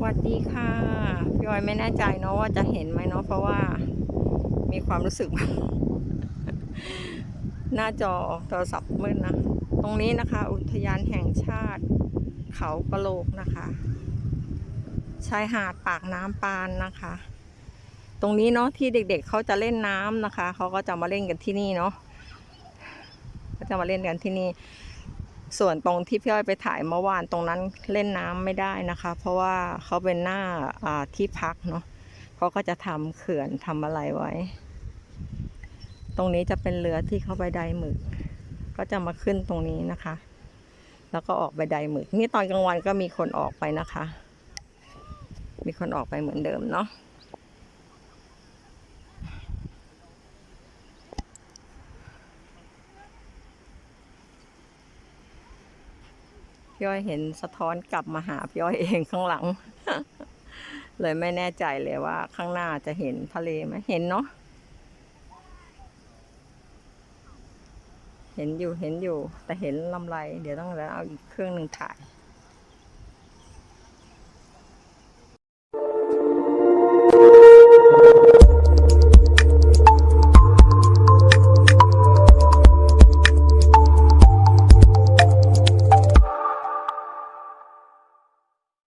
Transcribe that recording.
สวัสดีค่ะพี่ออยไม่แน่ใจเนาะว่าจะเห็นไหมเนาะเพราะว่ามีความรู้สึกหน้าจอโทรศัพท์มืดนะ ตรงนี้นะคะ อุทยานแห่งชาติ เขากระโหลกนะคะชายหาดปากน้ำปานนะคะ ตรงนี้เนาะที่เด็กๆเเขาจะเล่นน้ำนะคะ เขาก็จะมาเล่นกันที่นี่เนาะก็จะมาเล่นกันที่นี่ ส่วนตรงที่พี่อ้อยไปถ่ายเมื่อวานตรงนั้นเล่นน้ำไม่ได้นะคะ เพราะว่าเขาเป็นหน้าที่พักเนาะเขาก็จะทำเขื่อนทำอะไรไว้ ตรงนี้จะเป็นเรือที่เขาไปไดหมึก ก็จะมาขึ้นตรงนี้นะคะ แล้วก็ออกไปไดหมึก นี่ตอนกลางวันก็มีคนออกไปนะคะ มีคนออกไปเหมือนเดิมเนาะ พี่อ้อยเห็นสะท้อนกลับมาหาพี่อ้อยเองข้างหลัง เลยไม่แน่ใจเลยว่าข้างหน้าจะเห็นทะเลไหมเห็นเนาะเห็นอยู่เห็นอยู่ แต่เห็นลำไร เดี๋ยวต้องแล้วเอาอีกเครื่องหนึ่งถ่าย